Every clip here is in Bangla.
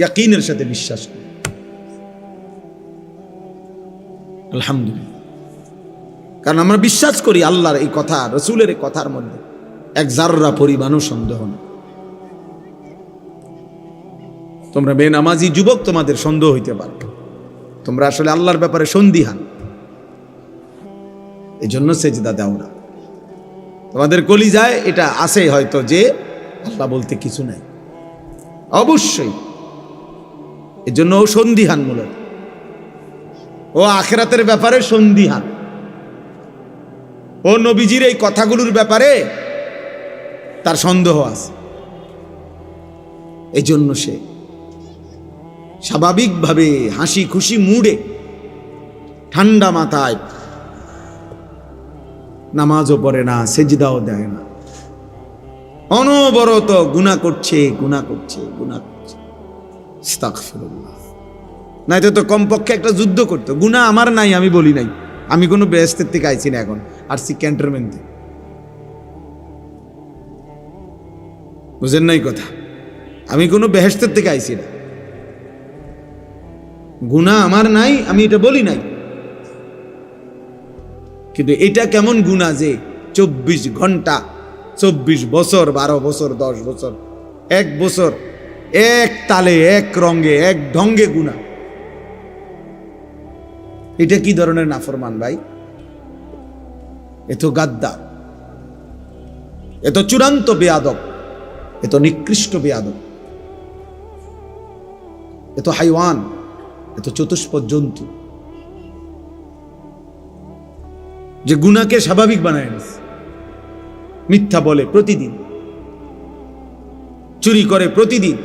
ইয়াকিনের সাথে বিশ্বাস করি। আলহামদুলিল্লাহ। কারণ আমরা বিশ্বাস করি আল্লাহর এই কথা, রসুলের এই কথার মধ্যে। এক জাররা পরিমাণও সন্দেহ নেই। তোমরা বেনামাজি যুবক তোমাদের সন্দেহ হইতে পারে। তোমরা আসলে আল্লাহর ব্যাপারে সন্দিহান। এই জন্য সেজদা দাও না। তোমাদের কলি যায় এটা আছে হয়তো যে আল্লাহ বলতে কিছু নাই। অবশ্যই। এর জন্য ও সন্দিহান মূলত। ও আখেরাতের ব্যাপারে সন্ধিহান ও নবীজির এই কথাগুলোর ব্যাপারে তার সন্দেহ আছে। এই জন্য সে স্বাভাবিকভাবে হাসি খুশি মুডে ঠান্ডা মাথায় নামাজও পড়ে না, সেজদাও দেয় না। অনবরত গুণা করছে গুণা করছে গুণা নাই তো কমপক্ষে একটা যুদ্ধ করতো। গুণা আমার নাই, আমি বলি নাই। আমি কোনো ব্যস্তের থেকে আইছি না এখন আসছি ক্যান্টনমেন্ট। থেকে বুঝেন নাই কথা? আমি কোনো বেহেস্তের থেকে আইছি না। গুণা আমার নাই, আমি এটা বলি নাই। কিন্তু এটা কেমন গুণা যে চব্বিশ ঘণ্টা, চব্বিশ বছর, বারো বছর, দশ বছর, এক বছর এক তালে, এক রঙে, এক ঢঙ্গে গুণা। এটা কি ধরনের নাফরমান ভাই? এত গাদ্দা। এত চূড়ান্ত বেয়াদব। এ তো নিকৃষ্ট বেয়াদব। এ তো হাইওয়ান। এত চতুষ্প জন্তু। যে গুণাকে স্বাভাবিক বানায় নিস মিথ্যা বলে প্রতিদিন। চুরি করে প্রতিদিন।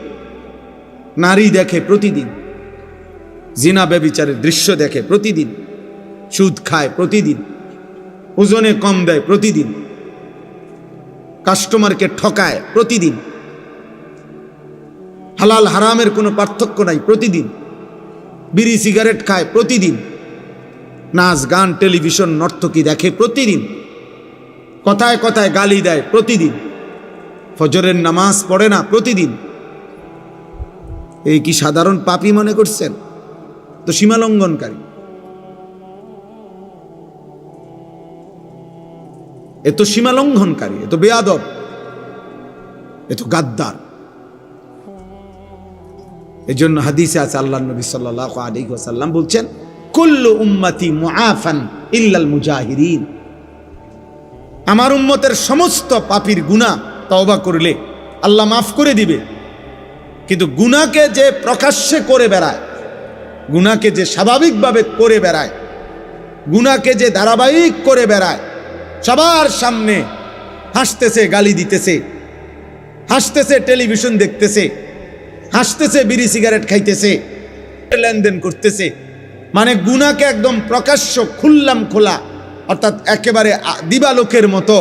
নারী দেখে প্রতিদিন, জিনা ব্যবিচারের দৃশ্য দেখে প্রতিদিন, সুদ খায় প্রতিদিন, ওজনে কম দেয় প্রতিদিন, কাস্টমারকে ঠকায় প্রতিদিন, হালাল হারামের কোনো পার্থক্য নাই প্রতিদিন, বিড়ি সিগারেট খায় প্রতিদিন, নাচ, গান, টেলিভিশন, নর্তকী দেখে প্রতিদিন, কথায় কথায় গালি দেয় প্রতিদিন, ফজরের নামাজ পড়ে না প্রতিদিন। এই কি সাধারণ পাপি মনে করছেন? তো সীমালঙ্ঘনকারী। এ তো সীমালঙ্ঘনকারী, এ তো বেয়াদব, এ তো গাদ্দার। এই জন্য হাদিসে আছে, আল্লাহ নবী সাল্লাহ আলী ওসাল্লাম বলছেন, কুল্লু উম্মাতি মুআফান ইল্লাল মুজাহিরিন আমার উম্মতের সমস্ত পাপির গুণা তওবা করলে আল্লাহ মাফ করে দিবে। কিন্তু গুনাকে যে প্রকাশ্যে করে বেড়ায়, গুনাকে যে স্বাভাবিকভাবে করে বেড়ায়, গুনাকে যে ধারাবাহিক করে বেড়ায়, সবার সামনে হাসতেছে, গালি দিতেছে, হাসতেছে, টেলিভিশন দেখতেছে, হাসতেছে, বিড়ি সিগারেট খাইতেছে, লেনদেন করতেছে। মানে গুনাকে একদম প্রকাশ্য খুললাম খোলা, অর্থাৎ একেবারে দিবালোকের মতো,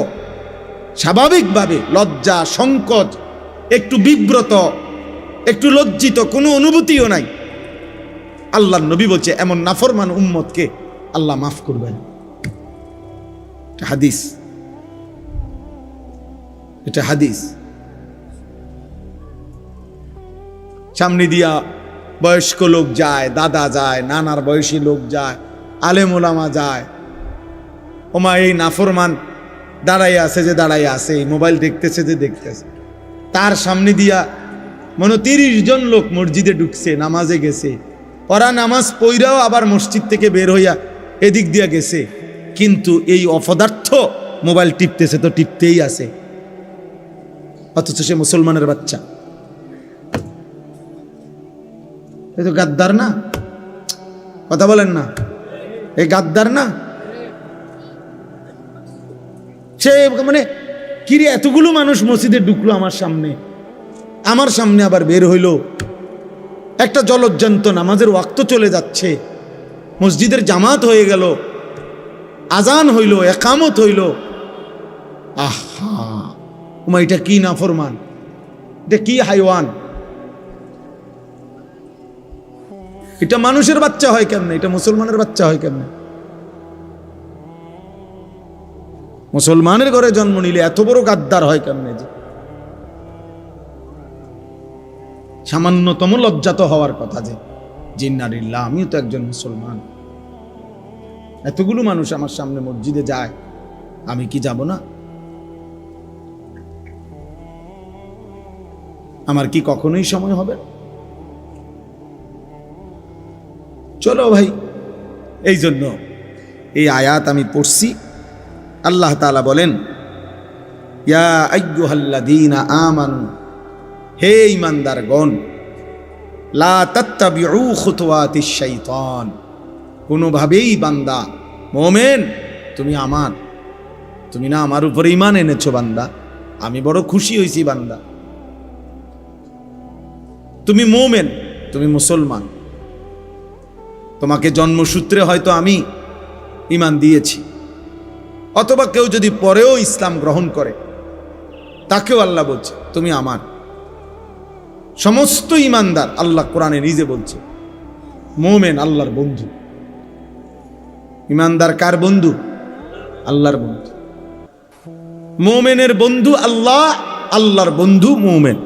স্বাভাবিকভাবে লজ্জা সংকট একটু বিব্রত একটু লজ্জিত, কোনো অনুভূতিও নাই। আল্লাহ নবী বলছে, এমন নাফরমান উম্মতকে আল্লাহ মাফ করবেন। হাদিস। এটা হাদিস। সামনে দিয়া বয়স্ক লোক যায়, দাদা যায়, নানার বয়সী লোক যায়, আলেম ওলামা যায়। ওমা, এই নাফরমান দাঁড়াই আছে যে দাঁড়াই আছে, এই মোবাইল দেখতেছে যে দেখতেছে। তার সামনে দিয়া মনে তিরিশ জন লোক মসজিদে ঢুকছে, নামাজে গেছে। ওরা নামাজ পইরাও আবার মসজিদ থেকে বের হইয়া এদিক দিয়া গেছে। কিন্তু এই অপদার্থ মোবাইল টিপতেছে তো টিপতেই আছে। অথচ সে মুসলমানের বাচ্চা। এ তো গাদ্দার না? কথা বলেন না। এই গাদ্দার না? সে মানে কিরে, এতগুলো মানুষ মসজিদে ঢুকলো আমার সামনে? আমার সামনে আবার বের হইল। একটা জলজ্জান্ত নামাজের ওয়াক্ত চলে যাচ্ছে। মসজিদের জামাত হয়ে গেল। আজান হইল, একামত হইল। আহা, উমা, এটা কি নাফরমান? এটা কি হাইওয়ান? এটা মানুষের বাচ্চা হয় কেমনে? এটা মুসলমানের বাচ্চা হয় কেমনে? মুসলমানের ঘরে জন্ম নিলে এত বড় গাদ্দার হয় কেমনে? যে সামান্যতম লজ্জাত হওয়ার কথা যে, জিন্নারিল্লাহ, আমিও তো একজন মুসলমান। এতগুলো মানুষ আমার সামনে মসজিদে যায়, আমি কি যাব না? আমার কি কখনোই সময় হবে? চলো ভাই, এই জন্য এই আয়াত আমি পড়ছি। আল্লাহ তাআলা বলেন, ইয়া আমানু হে তাত্তাবিউ খুতুওয়াতিশ কোনোভাবেই বান্দা মোমেন, তুমি আমার, তুমি না আমার উপরে ইমান এনেছো বান্দা, আমি বড় খুশি হয়েছি বান্দা। তুমি মোমেন, তুমি মুসলমান। তোমাকে জন্মসূত্রে হয়তো আমি ইমান দিয়েছি, অথবা কেউ যদি পরেও ইসলাম গ্রহণ করে, তাকেও আল্লাহ বলছে, তুমি আমার। সমস্ত ইমানদার আল্লাহ কোরআনে নিজে বলছে, মোমেন আল্লাহর বন্ধু। ইমানদার কার বন্ধু? আল্লাহর বন্ধু। মোমেনের বন্ধু আল্লাহ, আল্লাহর বন্ধু মোমেন।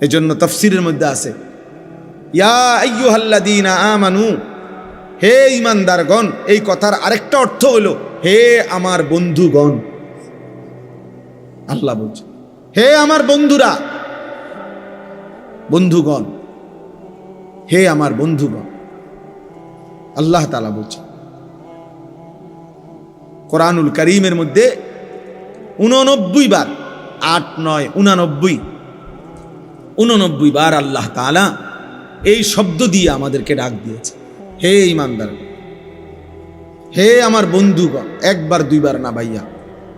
এজন্য তফসিরের মধ্যে আছে, ইয়া আমানু, হে ইমানদারগণ, এই কথার আরেকটা অর্থ হলো, হে আমার বন্ধুগণ। আল্লাহ বলছে। হে আমার বন্ধুরা, বন্ধুগণ, হে আমার বন্ধুগণ, আল্লাহ তালা বলছে কোরআনুল করিমের মধ্যে উননব্বই বার, আট নয়, উনানব্বই, উননব্বই বার আল্লাহ তালা এই শব্দ দিয়ে আমাদেরকে ডাক দিয়েছে। হে ইমানদার, হে আমার বন্ধুগণ, একবার দুইবার না ভাইয়া,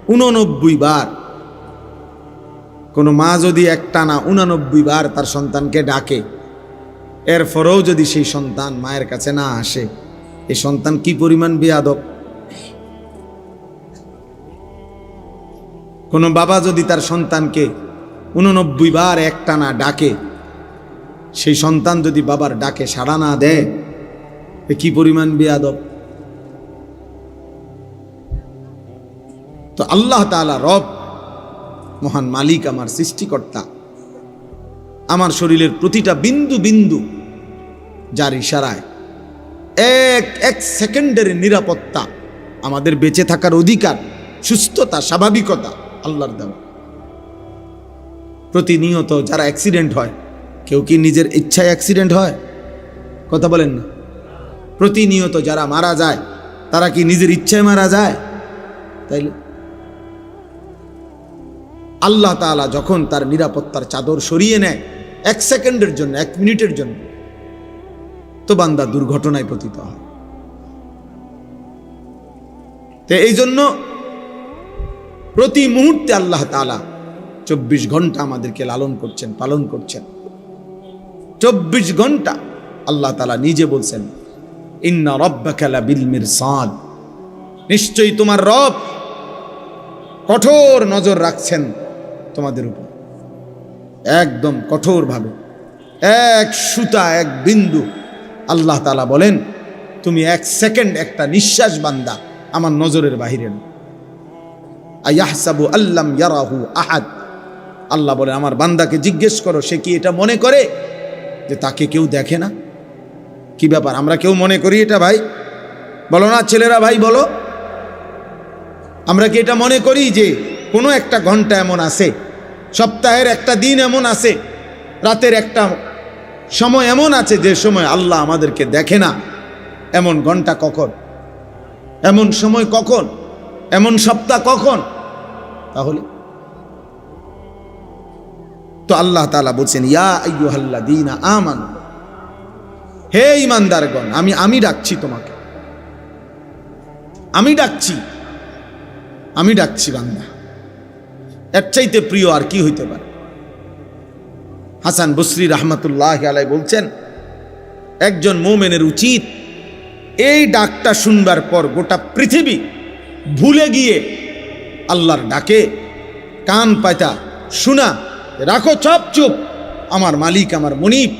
উননব্বই বার কোনো মা যদি একটা না উনানব্বই বার তার সন্তানকে ডাকে এরপরেও যদি সেই সন্তান মায়ের কাছে না আসে, এই সন্তান কি পরিমাণ বেয়াদব? কোনো বাবা যদি তার সন্তানকে উননব্বই বার একটা না ডাকে, সেই সন্তান যদি বাবার ডাকে সাড়া না দেয় কি পরিমাণ বেয়াদব? তো আল্লাহ তাআলা রব মহান মালিক আমার সৃষ্টিকর্তা। আমার শরীরের প্রতিটা বিন্দু বিন্দু যার ইশারায় এক এক সেকেন্ডের নিরাপত্তা, আমাদের বেঁচে থাকার অধিকার, সুস্থতা, স্বাভাবিকতা আল্লাহর দেওয়া প্রতিনিয়ত যারা অ্যাক্সিডেন্ট হয়, কেউ কি নিজের ইচ্ছায় অ্যাক্সিডেন্ট হয়? কথা বলেন না। প্রতিনিয়ত যারা মারা যায়, তারা কি নিজের ইচ্ছায় মারা যায়? তাইলে আল্লাহ তাআলা যখন তার নিরাপত্তার চাদর সরিয়ে নেয়, এক সেকেন্ডের জন্য, এক মিনিটের জন্য, তো বান্দা দুর্ঘটনায় পতিত হয়। তো এই জন্য প্রতি মুহূর্তে আল্লাহ তাআলা চব্বিশ ঘণ্টা আমাদেরকে লালন করছেন, পালন করছেন। চব্বিশ ঘণ্টা আল্লাহ তাআলা নিজে বলছেন, ইন্না রব্বাকা লাবিল মিরসাদ। নিশ্চয়ই তোমার রব কঠোর নজর রাখছেন। তোমাদের উপর। একদম কঠোরভাবে। এক সুতা, এক বিন্দু আল্লাহ তালা বলেন, তুমি এক সেকেন্ড একটা নিঃশ্বাস বান্দা আমার নজরের বাহিরে না আল্লাম ইয়ারাহু আহাদ। আল্লাহ বলে আমার বান্দাকে জিজ্ঞেস করো, সে কি এটা মনে করে যে তাকে কেউ দেখে না? কি ব্যাপার, আমরা কেউ মনে করি এটা ভাই? বলো না, ছেলেরা ভাই, বলো। আমরা কি এটা মনে করি যে কোনো একটা ঘণ্টা এমন আছে, সপ্তাহের একটা দিন এমন আছে, রাতের একটা সময় এমন আছে যে সময় আল্লাহ আমাদেরকে দেখে না। এমন ঘণ্টা কখন? এমন সময় কখন? এমন সপ্তাহ কখন? তাহলে? তো আল্লাহ তালা বলছেন, ইয়া দিনা আমান। হে ইমানদারগণ আমি আমি ডাকছি তোমাকে। আমি ডাকছি। আমি ডাকছি বান্দা। এর চাইতে প্রিয় আর কি হইতে পারে? হাসান বসরি রহমতুল্লাহ আলাই বলছেন, একজন মোমেনের উচিত এই ডাকটা শুনবার পর গোটা পৃথিবী ভুলে গিয়ে আল্লাহর ডাকে কান পাতা শোনা, রাখো চপ চুপ, আমার মালিক আমার মনিব,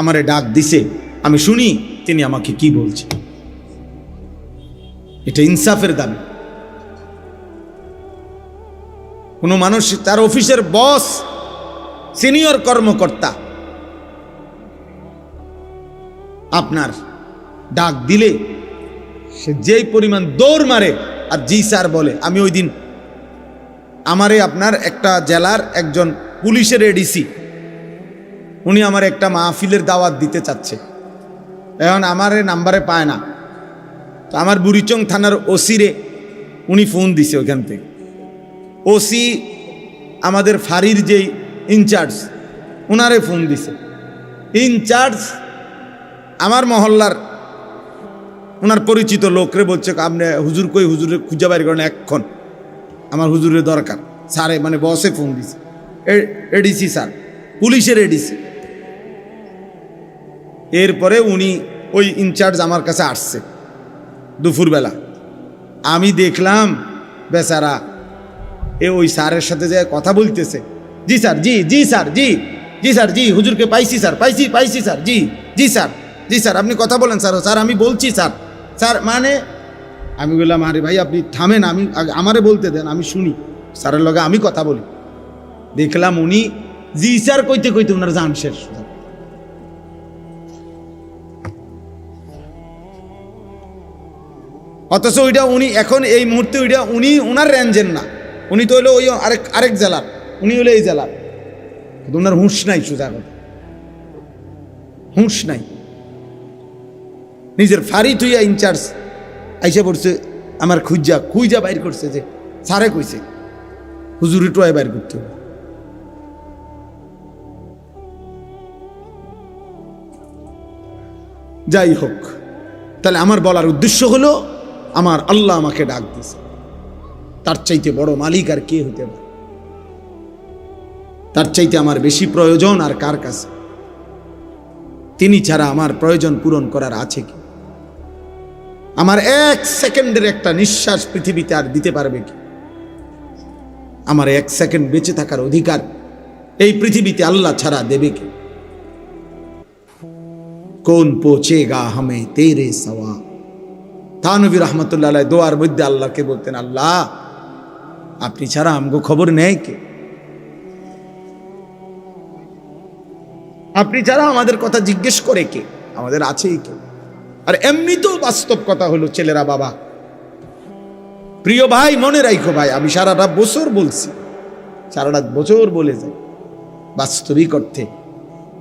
আমারে ডাক দিছে, আমি শুনি, তিনি আমাকে কি বলছে? এটা ইনসাফের দাবি। কোনো মানুষ, তার অফিসের বস, সিনিয়র কর্মকর্তা, আপনার ডাক দিলে সে যেই পরিমাণ দৌড় মারে, আর জি স্যার বলে, আমি ওই দিন আমারে আপনার একটা জেলার একজন পুলিশের এডিসি উনি আমার একটা মাহফিলের দাওয়াত দিতে চাচ্ছে। এখন আমার নাম্বারে পায় না। তো আমার বুড়িচং থানার ওসিরে উনি ফোন দিছে ওইখান থেকে। ওসি আমাদের ফাঁড়ির যেই ইনচার্জ ওনারে ফোন দিছে। ইনচার্জ আমার মহল্লার ওনার পরিচিত লোকরে বলছে, আপনি হুজুর কই? হুজুরে খুঁজে বাইর করেন এক্ষণ। আমার হুজুরের দরকার। স্যারে মানে বসে ফোন দিছে। এডিসি স্যার, পুলিশের এডিসি। এরপরে উনি ওই ইনচার্জ আমার কাছে আসছে দুপুরবেলা। আমি দেখলাম, বেচারা এ ওই স্যারের সাথে যে কথা বলতেছে। জি স্যার, জি জি স্যার, জি। জি স্যার, জি, হুজুরকে পাইছি স্যার, পাইছি পাইছি স্যার, জি জি স্যার জি স্যার, আপনি কথা বলেন স্যার স্যার, আমি বলছি স্যার। স্যার মানে? আমি বললাম, আরে ভাই, আপনি থামেন, আমি আমারে বলতে দেন, আমি শুনি। স্যারের লগে আমি কথা বলি। দেখলাম উনি, জি স্যার, কইতে কইতে ওনার জান শেষ অথচ ওইটা উনি, এখন এই মুহূর্তে ওইটা উনি ওনার রেঞ্জের না। উনি তো হলো ওই আরেক আরেক জেলার। উনি হলো এই জেলার। কিন্তু ওনার হুঁশ নাই সোজা হুঁশ নাই। নিজের ফাড়ি তুইয়া ইনচার্জ আইসা পড়ছে, আমার খুঁজা খুঁজা বাইর করছে যে সারে কইছে হুজুরি টোয়াই বাইর করতে। যাই হোক, তাহলে আমার বলার উদ্দেশ্য হলো, আমার আল্লাহ আমাকে ডাক দিছে তার চাইতে বড় মালিক আর কে হতে পারে? তার চাইতে আমার বেশি প্রয়োজন আর কার কাছে? তিনি ছাড়া আমার প্রয়োজন পূরণ করার আছে কি? আমার এক সেকেন্ডের একটা নিঃশ্বাস পৃথিবীতে আর দিতে পারবে কি? আমার এক সেকেন্ড বেঁচে থাকার অধিকার এই পৃথিবীতে আল্লাহ ছাড়া দেবে কি? কোন পৌঁছেগা হামে তেরে সওয়া? থানবী রহমতুল্লাহ দোয়ার মধ্যে আল্লাহকে বলতেন, আল্লাহ আপনি ছাড়া আমগো খবর নেয় কে? আপনি ছাড়া আমাদের কথা জিজ্ঞেস করে কে? আমাদের আছেই কে আর এমনিতেও বাস্তব কথা হলো ছেলেরা বাবা। প্রিয় ভাই, মনে রাখো ভাই, আমি সারাটা বছর বলছি, সারাটা বছর বলে যাই, বাস্তবিক অর্থে।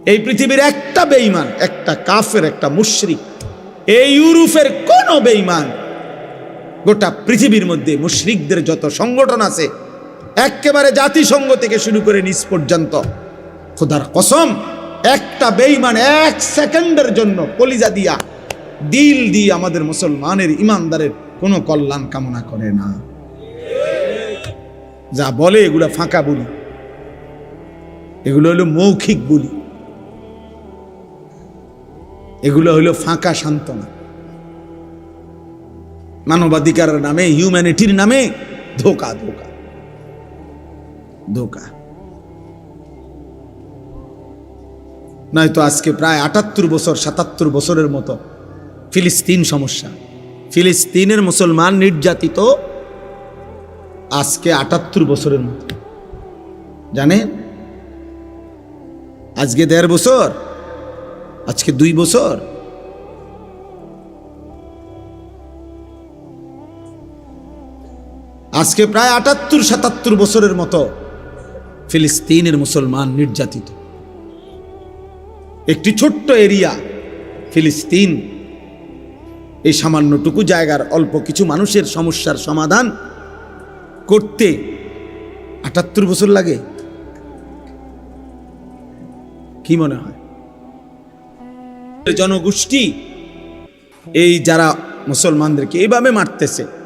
এই পৃথিবীর একটা বেইমান একটা কাফের, একটা মুশরিক, এই ইউরোপের কোন বেঈমান গোটা পৃথিবীর মধ্যে মুশরিকদের যত সংগঠন আছে, একেবারে জাতিসংঘ থেকে শুরু করে নিজ পর্যন্ত, খোদার কসম, একটা বেঈমান এক সেকেন্ডের জন্য কলিজা দিয়া, দিল দিয়ে আমাদের মুসলমানের ইমানদারের কোনো কল্যাণ কামনা করে না। যা বলে এগুলো ফাঁকা বলি। এগুলো হলো মৌখিক বলি। এগুলো হলো ফাঁকা সান্ত্বনা। মানবাধিকারের নামে হিউম্যানিটির নামে ধোকা ধোকা ধোকা। নয়তো আজকে প্রায় আটাত্তর বছর, সাতাত্তর বছরের মতো ফিলিস্তিন সমস্যা। ফিলিস্তিনের মুসলমান নির্যাতিত আজকে আটাত্তর বছরের মতো। জানেন? আজকে দেড় বছর, আজকে দুই বছর। আজকে প্রায় আটাত্তর, সাতাত্তর বছরের মতো ফিলিস্তিনের মুসলমান নির্যাতিত। একটি ছোট্ট এরিয়া ফিলিস্তিন। এই সামান্যটুকু জায়গার অল্প কিছু মানুষের সমস্যার সমাধান করতে আটাত্তর বছর লাগে। কি মনে হয়? জনগোষ্ঠী, এই যারা মুসলমানদেরকে এইভাবে মারতেছে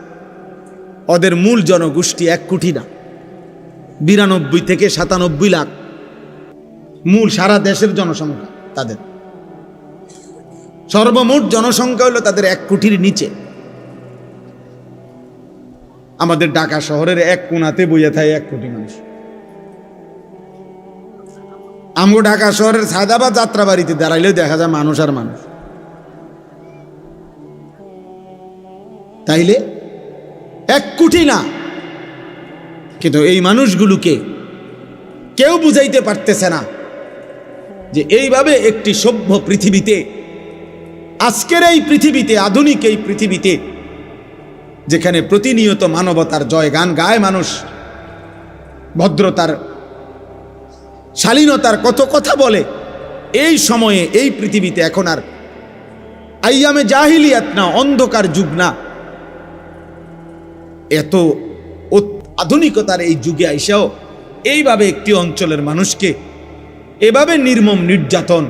ওদের মূল জনগোষ্ঠী এক কোটি না। বিরানব্বই থেকে সাতানব্বই লাখ। মূল সারা দেশের জনসংখ্যা তাদের। সর্বমোট জনসংখ্যা হলো তাদের এক কোটির নিচে। আমাদের ঢাকা শহরের এক কোনাতে বইয়া থাকে এক কোটি মানুষ। আমগো ঢাকা শহরের সাদাবাদ যাত্রা বাড়িতে দাঁড়াইলেও দেখা যায় মানুষ আর মানুষ। তাইলে এক কোটি না। কিন্তু এই মানুষগুলোকে কেউ বুঝাইতে পারতেছে না যে এইভাবে একটি সভ্য পৃথিবীতে, আজকের এই পৃথিবীতে, আধুনিক এই পৃথিবীতে, যেখানে প্রতিনিয়ত মানবতার জয় গান গায় মানুষ, ভদ্রতার, শালীনতার কত কথা বলে, এই সময়ে এই পৃথিবীতে এখন আর আইয়ামে জাহিলিয়াত না, অন্ধকার যুগ না। এত আধুনিকতার এই যুগে আইসাও এইভাবে একটি অঞ্চলের মানুষকে এভাবে নির্মম নির্যাতন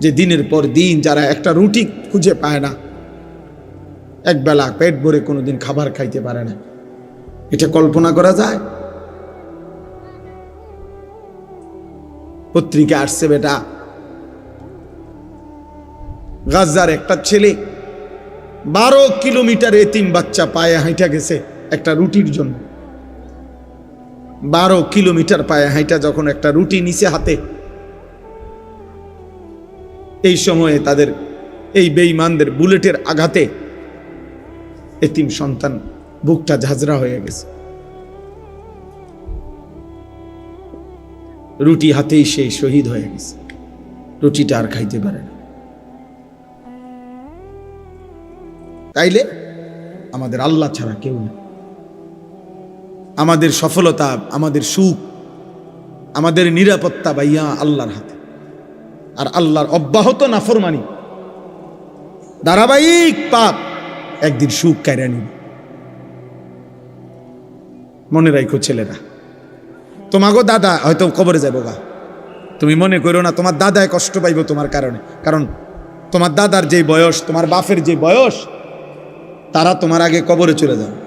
যে দিনের পর দিন যারা একটা রুটি খুঁজে পায় না একবেলা পেট ভরে কোনোদিন খাবার খাইতে পারে না। এটা কল্পনা করা যায়? পত্রিকা আসছে বেটা গাজার একটা ছেলে বারো কিলোমিটার এতিম বাচ্চা পায়ে হাইটা গেছে একটা রুটির জন্য। বারো কিলোমিটার পায়ে হাইটা যখন একটা রুটি নিচে হাতে, এই সময়ে তাদের, এই বেইমানদের বুলেটের আঘাতে এতিম সন্তান বুকটা ঝাঁঝরা হয়ে গেছে। রুটি হাতেই সেই শহীদ হয়ে গেছে। রুটিটা আর খাইতে পারে না। তাইলে আমাদের আল্লাহ ছাড়া কেউ না আমাদের সফলতা, আমাদের সুখ, আমাদের নিরাপত্তা ভাইয়া আল্লাহর হাতে। আর আল্লাহর অব্যাহত নাফরমানি। ধারাবাহিক পাপ একদিন সুখ কায়রা নিবে। মনে রাখো ছেলেরা, তোমাগো দাদা হয়তো কবরে যাব গা। তুমি মনে করো না, তোমার দাদায় কষ্ট পাইব তোমার কারণে। কারণ তোমার দাদার যে বয়স, তোমার বাপের যে বয়স তারা তোমার আগে কবরে চলে যাবে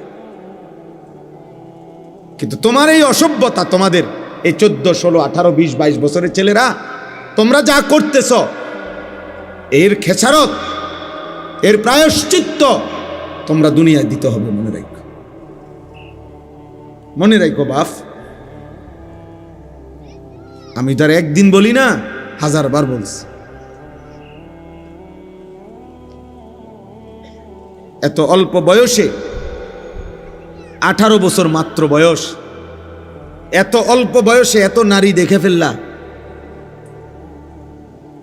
কিন্তু তোমার এই অসভ্যতা তোমাদের এই চোদ্দ, ষোলো, আঠারো, বিশ, বাইশ বছরের ছেলেরা, তোমরা যা করতেছ, এর খেসারত, এর প্রায়শ্চিত্ত তোমরা দুনিয়ায় দিতে হবে, মনে রাখো। মনে রাখো বাপ, আমি তার একদিন বলি না হাজার বার বলছি। এত অল্প বয়সে আঠারো বছর মাত্র বয়স। এত অল্প বয়সে এত নারী দেখে ফেললা।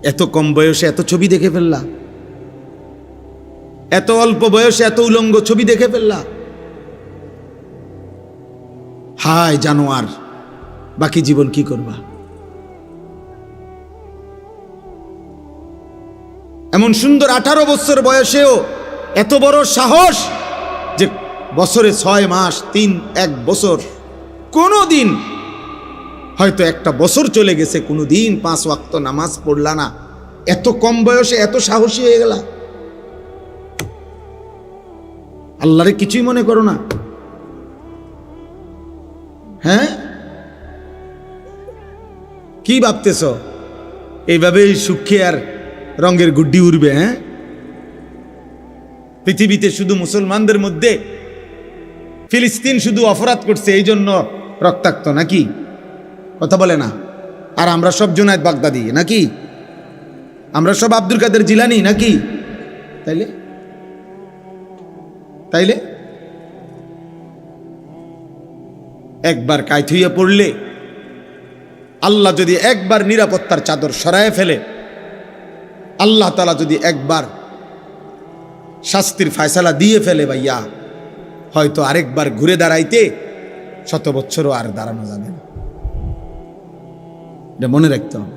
এত কম বয়সে এত ছবি দেখে ফেললা। এত অল্প বয়সে এত উলঙ্গ ছবি দেখে ফেললা। হায় জানোয়ার, বাকি জীবন কি করবা? এমন সুন্দর আঠারো বছর বয়সেও এত বড় সাহস যে বছরে ছয় মাস, তিন, এক বছর। কোনো দিন হয়তো একটা বছর চলে গেছে কোনো দিন পাঁচ ওয়াক্ত নামাজ পড়লা না। এত কম বয়সে এত সাহসী হয়ে গেলা। আল্লাহরে কিছুই মনে করো না। হ্যাঁ? কি ভাবতেছ? এইভাবেই সুখে আর রঙের গুড্ডি উড়বে হ্যাঁ? পৃথিবীতে শুধু মুসলমানদের মধ্যে ফিলিস্তিন শুধু অপরাধ করছে এই জন্য রক্তাক্ত নাকি? কথা বলে না। আর আমরা সব জোনায়দ বাগদাদি, নাকি? আমরা সব আব্দুল কাদের জিলানি, নাকি? তাইলে? তাইলে? একবার কায়ত পড়লে, আল্লাহ যদি একবার নিরাপত্তার চাদর সরায় ফেলে, আল্লাহ তালা যদি একবার শাস্তির ফায়সালা দিয়ে ফেলে ভাইয়া। হয়তো আরেকবার ঘুরে দাঁড়াইতে শত বছরও আর দাঁড়ানো যাবে না। এটা মনে রাখতে হবে।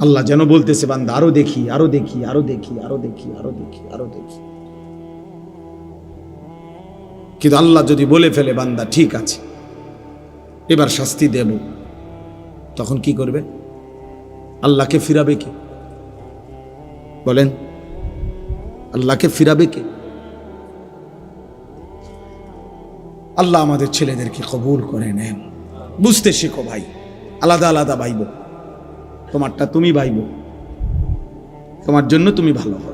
আল্লাহ যেন বলতেছে, বান্দা, আরও দেখি আরও দেখি আরও দেখি আরও দেখি আরও দেখি আরও দেখি। কিন্তু আল্লাহ যদি বলে ফেলে, বান্দা, ঠিক আছে, এবার শাস্তি দেব। তখন কি করবে? আল্লাহকে ফিরাবে কে? বলেন, আল্লাহকে ফিরাবে কে? আল্লাহ আমাদের ছেলেদেরকে কবুল করে নেন। বুঝতে শেখো ভাই, আলাদা আলাদা ভাইব। তোমারটা তুমি ভাইব, তোমার জন্য তুমি ভালো হও।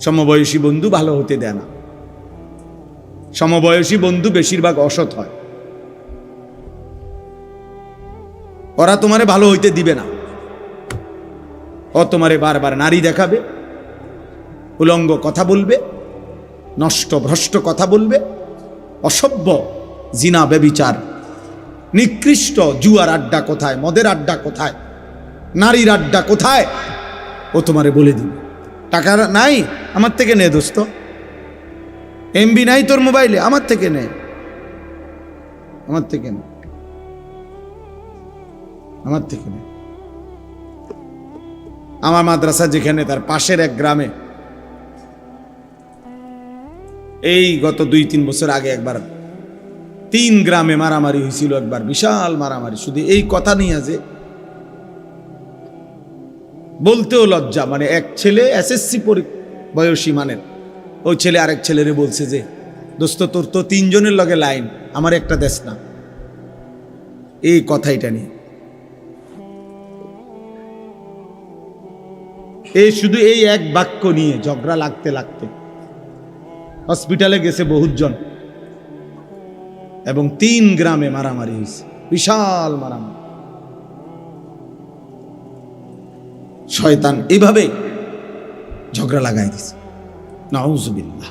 সমবয়সী বন্ধু ভালো হতে দেয় না। সমবয়সী বন্ধু বেশিরভাগ অসৎ হয়। ওরা তোমারে ভালো হইতে দিবে না। ও তোমারে বারবার নারী দেখাবে, উলঙ্গ কথা বলবে, নষ্ট ভ্রষ্ট কথা বলবে, অসভ্য জিনা বেবিচার নিকৃষ্ট জুয়ার আড্ডা কোথায়, মদের আড্ডা কোথায়, নারীর আড্ডা কোথায়, ও তোমারে বলে দিবে। টাকা নাই, আমার থেকে নে দোস্ত। এমবি নাই তোর মোবাইলে, আমার থেকে নে। আমার থেকে নে। আমার থেকে নে। আমার মাদ্রাসা যেখানে, তার পাশের এক গ্রামে। এই গত দুই, তিন বছর আগে একবার তিন গ্রামে মারামারি হয়েছিল, একবার বিশাল মারামারি। শুধু এই কথা নিয়ে যে বলতেও লজ্জা মানে এক ছেলে এসএসসি বয়সী মানের, ওই ছেলে আরেক ছেলেরে বলছে যে, দোস্ত, তোর তো তিনজনের লগে লাইন, আমার একটা দেশ না। এই কথাইটা নিয়ে। এই শুধু এই এক বাক্য নিয়ে ঝগড়া লাগতে লাগতে হসপিটালে গেছে বহুজন এবং তিন গ্রামে মারামারি হয়েছে। বিশাল মারামারি। শয়তান এইভাবে ঝগড়া লাগাই দিছে। নাউজুবিল্লাহ।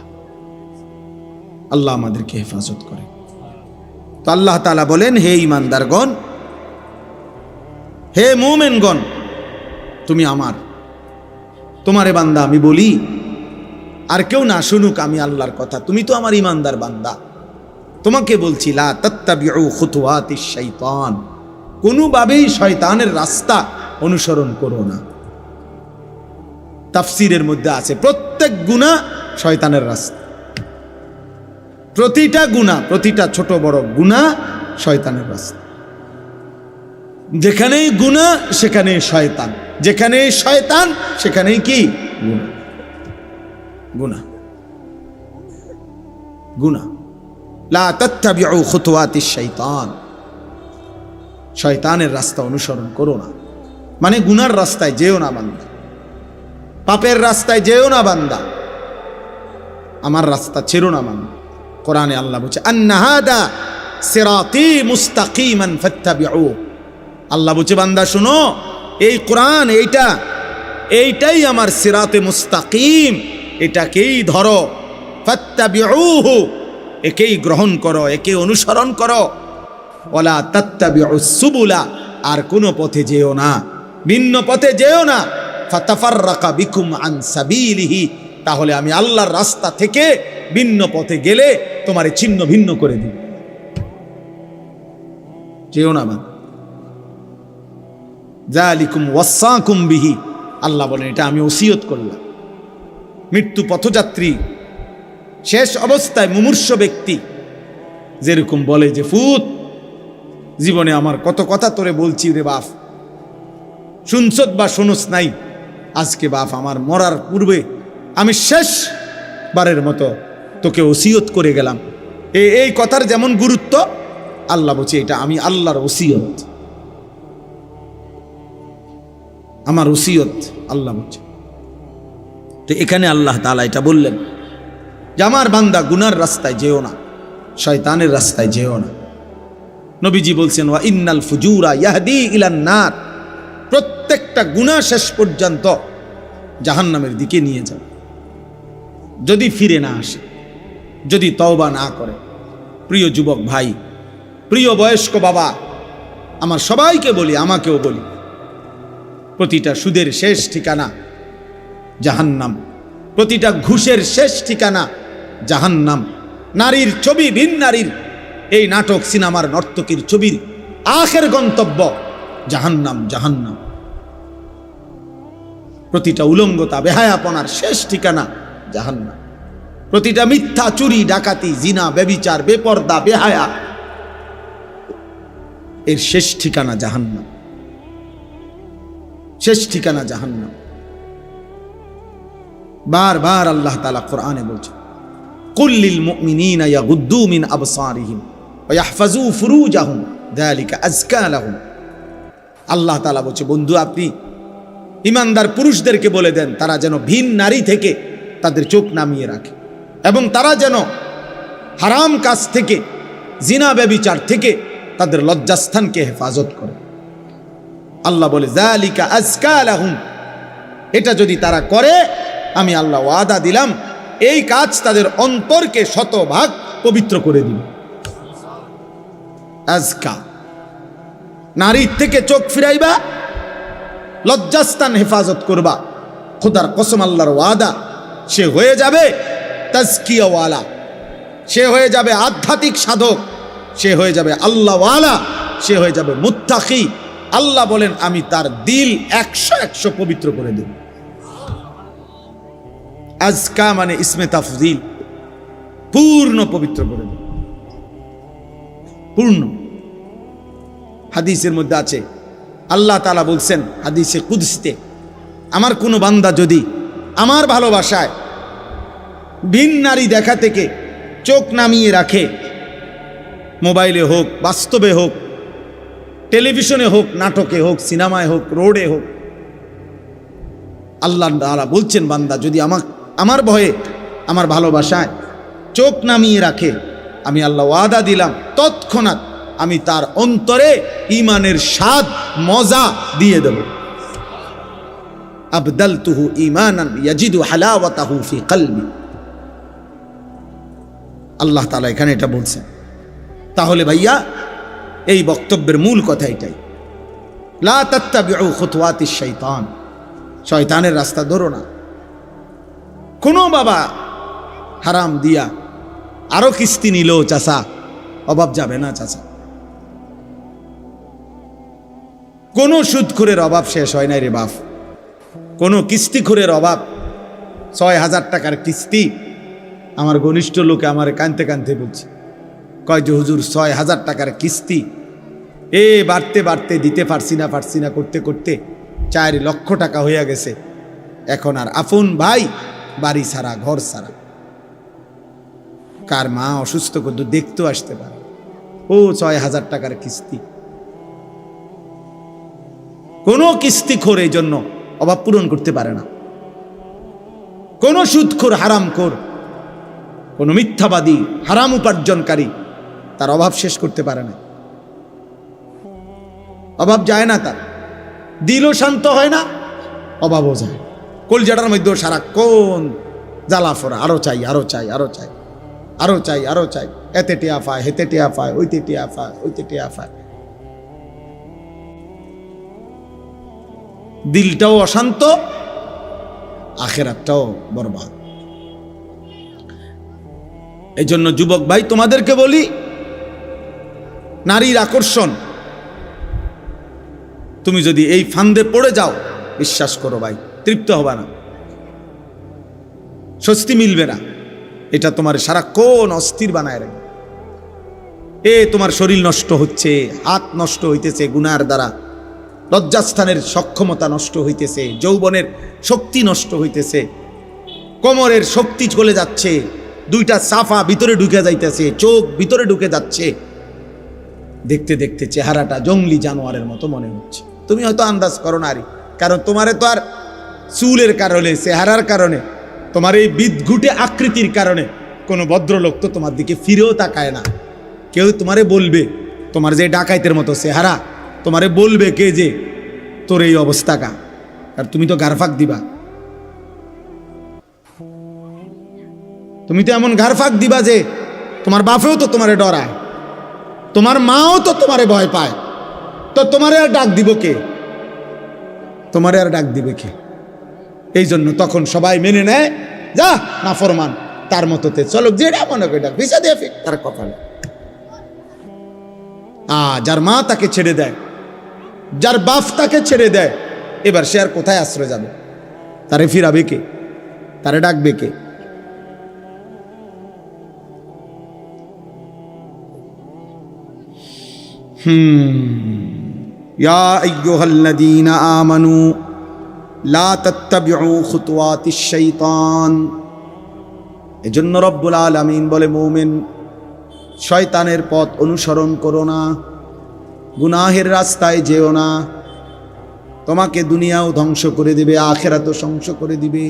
আল্লাহ আমাদেরকে হেফাজত করে তো আল্লাহ তালা বলেন, হে ইমানদারগণ হে মোমেনগণ, তুমি আমার তোমারে বান্দা আমি বলি, আর কেউ না শুনুক আমি আল্লাহর কথা। তুমি তো আমার ইমানদার বান্দা। তোমাকে বলছি, লা শাইতান। কোনোভাবেই শয়তানের রাস্তা অনুসরণ করো না। তাফসিরের মধ্যে আছে, প্রত্যেক গুণা শয়তানের রাস্তা। প্রতিটা গুণা প্রতিটা ছোট বড় গুণা শয়তানের রাস্তা। যেখানেই গুণা সেখানেই শয়তান। যেখানেই শয়তান, সেখানেই কি? গুণা গুণা গুণা শাইতান শয়তানের রাস্তা অনুসরণ করো না। মানে গুনার রাস্তায় যেও না বান্দা। পাপের রাস্তায় যেও না বান্দা। আমার রাস্তা ছেড়ো না বান্দা। কোরআনে আল্লাহ বলছে আন্নাহাদা সিরাতি মুস্তাকিমান ফাত্তাবিউ। আল্লাহ বলছে, বান্দা, শুনো এই কোরআন, এইটা, এইটাই আমার সিরাতে মুস্তাকিম। এটাকেই ধরো। ফাত্তাবিউহু, একেই গ্রহণ করো, একে অনুসরণ করো। ওলা তাত্তাবিউ সুবুলা, আর কোনো পথে যেও না। ভিন্ন পথে যেও না। ফাতাফাররাকা বিকুম আন সাবিলিহি, তাহলে আমি আল্লাহর রাস্তা থেকে ভিন্ন পথে গেলে তোমারে ছিন্ন ভিন্ন করে দিব। যেও না মা জালিকুম ওয়াসাকুম বিহি। আল্লাহ বলেন, এটা আমি ওসিয়ত করলাম। মৃত্যু পথযাত্রী, শেষ অবস্থায় মুমূর্ষ ব্যক্তি, যেরকম বলে যে, ফুত, জীবনে আমার কত কথা তোরে বলছি রে বাপ। শুনছত বা শুনস নাই। আজকে বাপ, আমার মরার পূর্বে আমি শেষ বারের মতো তোকে ওসিয়ত করে গেলাম। এই কথার যেমন গুরুত্ব, আল্লাহ বলছে, এটা আমি আল্লাহর ওসিয়ত। আমার ওসিয়ত আল্লাহ বলছে তো এখানে আল্লাহ তালা এটা বললেন যে, আমার বান্দা গুনার রাস্তায় যেও না, শয়তানের রাস্তায় যেও না। নবীজি বলছেন, ওয়া ইন্নাল ফুজুরা ইয়াহদি ইলান নার। প্রত্যেকটা গুনাহ শেষ পর্যন্ত জাহান্নামের দিকে নিয়ে যাবে যদি ফিরে না আসে, যদি তওবা না করে, প্রিয় যুবক ভাই, প্রিয় বয়স্ক বাবা, আমার সবাইকে বলি, আমাকেও বলি প্রতিটা সুদের শেষ ঠিকানা জাহান্নাম। প্রতিটা ঘুষের শেষ ঠিকানা জাহান্নাম। নারীর ছবি ভিন নারীর। এই নাটক সিনেমার নর্তকীর ছবির আখের গন্তব্য জাহান্নাম জাহান্নাম। প্রতিটা উলঙ্গতা, বেহায়াপনার শেষ ঠিকানা জাহান্নাম। প্রতিটা মিথ্যা চুরি, ডাকাতি, জিনা বেবিচার বেপর্দা, বেহায়া, এর শেষ ঠিকানা জাহান্নাম। শেষ ঠিকানা জাহান্নাম। বারবার আল্লাহ তালা কোরআনে বলছে কুল্লিল মুমিনিনা ইয়াগুদ্দু মিন আবসারিহিম ওয়া ইয়াহফাজু ফুরুজাহুম, যালিকা আজকা লাহুম। আল্লাহ তাআলা বলছে, বন্ধু, আপনি ইমানদার পুরুষদেরকে বলে দেন, তারা যেন ভিন নারী থেকে তাদের চোখ নামিয়ে রাখে এবং তারা যেন হারাম কাজ থেকে, জিনা ব্যবিচার থেকে তাদের লজ্জাস্থানকে হেফাজত করে। আল্লাহ বলে জালিকা আজকা লাহুম এটা যদি তারা করে, আমি আল্লাহ ওয়াদা দিলাম, এই কাজ তাদের অন্তরকে শতভাগ পবিত্র করে দিবে। আজকা। নারীর থেকে চোখ ফিরাইবা, লজ্জাস্থান হেফাজত করবা। খোদার কসম আল্লাহর ওয়াদা, সে হয়ে যাবে তাজকিয়াওয়ালা। সে হয়ে যাবে আধ্যাত্মিক সাধক। সে হয়ে যাবে আল্লাহওয়ালা। সে হয়ে যাবে মুত্তাকি। আল্লাহ বলেন, আমি তার দিল একশো একশো পবিত্র করে দেব। আজকা মানে ইসমে তাফজিল। পূর্ণ পবিত্র করে দেব। পূর্ণ। হাদিসের মধ্যে আছে, আল্লাহ তালা বলছেন হাদিসে কুদসিতে, আমার কোনো বান্দা যদি আমার ভালোবাসায় ভিন নারী দেখা থেকে চোখ নামিয়ে রাখে, মোবাইলে হোক, বাস্তবে হোক টেলিভিশনে হোক, নাটকে হোক, সিনেমায় হোক, রোডে হোক, আল্লাহ তাআলা বলছেন, বান্দা, যদি আমার আমার ভয়ে, আমার ভালোবাসায় চোখ নামিয়ে রাখে, আমি আল্লাহ ওয়াদা দিলাম, তৎক্ষণাৎ আমি তার অন্তরে ইমানের স্বাদ, মজা দিয়ে দেব। আবদালতুহু ঈমানান ইয়াজিদু হালাওয়াতাহু ফি কলবি। আল্লাহ তাআলা এখানে এটা বলছেন। তাহলে ভাইয়া এই বক্তব্যের মূল কথা এটাই। লা তাত্তাবিউ খুতওয়াতিশ শাইতান শয়তানের রাস্তা ধরো না। কোনো বাবা হারাম দিয়া আরও কিস্তি নিল চাচা, অভাব যাবে না চাচা। কোনো সুদখুরের অভাব শেষ হয় নাই রে বাপ। কোনো কিস্তিখুরের অভাব, ছয় হাজার টাকার কিস্তি আমার ঘনিষ্ঠ লোকে আমার কানতে কানতে বলছে। কয় যে হুজুর, ছয় হাজার টাকার কিস্তি এ বাড়তে বাড়তে, দিতে পারছি না পারছি না, করতে করতে চার লক্ষ টাকা হইয়া গেছে। এখন আর আপন ভাই, বাড়ি সারা ঘর সারা কার মা অসুস্থ কিন্তু দেখতেও আসতে পারে ও ছয় হাজার টাকার কিস্তি। কোনো কিস্তি খোর এই জন্য অভাব পূরণ করতে পারে না। কোনো সুদখোর, হারামখোর, কোনো মিথ্যাবাদী, হারাম উপার্জনকারী তার অভাব শেষ করতে পারে না। অভাব যায় না তার। দিলও শান্ত হয় না, অভাবও যায়। কলজাটার মধ্যেও সারাক্ষণ জ্বালা ফোরা আরও চাই আরও চাই আরও চাই আরও চাই আরও চাই। এতে টিয়া পায়, হেতে টিয়া পায়, ওইতে টিয়া পায়, ওইতে টিয়া পায়। দিলটাও অশান্ত, আখেরাতটাও বরবাদ। এই জন্য যুবক ভাই, তোমাদেরকে বলি, নারীর আকর্ষণ তুমি যদি এই ফান্দে পড়ে যাও, বিশ্বাস করো ভাই, তৃপ্ত হবে না। স্বস্তি মিলবে না। এটা তোমার সারাক্ষণ অস্থির বানায় রাখবে এ তোমার শরীর নষ্ট হচ্ছে, হাত নষ্ট হইতেছে গুনার দ্বারা। লজ্জাস্থানের সক্ষমতা নষ্ট হইতেছে, যৌবনের শক্তি নষ্ট হইতেছে। কোমরের শক্তি চলে যাচ্ছে, দুইটা সাফা ভিতরে ঢুকে যাইতেছে, চোখ ভিতরে ঢুকে যাচ্ছে। দেখতে দেখতে চেহারাটা জঙ্গলি জানোয়ারের মতো মনে হচ্ছে। তুমি হয়তো আন্দাজ করো নারী। কারণ তোমারে তো আর চুলের কারণে, চেহারার কারণে, তোমার এই বিদঘুটে আকৃতির কারণে কোনো ভদ্রলোক তো তোমার দিকে ফিরেও তাকায় না। কেউ তোমারে বলবে, তোমার যে ডাকাইতের মতো চেহারা, তোমারে বলবে কে যে তোর এই অবস্থা কা? আর তুমি তো গারফাক দিবা। তুমি তো এমন গারফাক দিবা যে তোমার বাপেও তো তোমারে ডরায়, তোমার মাও তো তোমারে ভয় পায়। তো তোমারে আর ডাক দিব কে? তোমারে আর ডাক দিবে কে? এই জন্য তখন সবাই মেনে নেয়, যা, না ফরমান, তার মতোতে। চলো, যেটা মনে করে, ডাক। ভিসা দিয়ে তার কপালে আ, যার মা তাকে ছেড়ে দেয়, যার বাপ তাকে ছেড়ে দেয়, এবার সে আর কোথায় আশ্রয় যাবে? তারে ফিরাবে কে? তারে ডাকবে কে? হুম। ইয়া আইয়ুহাল্লাযীনা আমানু লা তাত্তাবিউ খুতুওয়াতিশ শাইতান এজন্য রব্বুল আলামিন বলে মুমিন শয়তানের পথ অনুসরণ করো না গুনাহের রাস্তায় যেও না তোমাকে দুনিয়াও ধ্বংস করে দিবে আখেরাতও ধ্বংস করে দিবে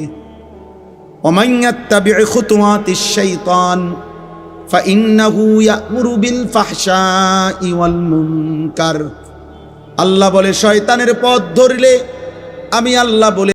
ওমাইয়াত্তাবি খুতুওয়াতিশ শাইতান فإنه يأمر بالفحشاء والمنكر আল্লাহ বলে শয়তানের পথ ধরলে আমি আল্লাহ বলে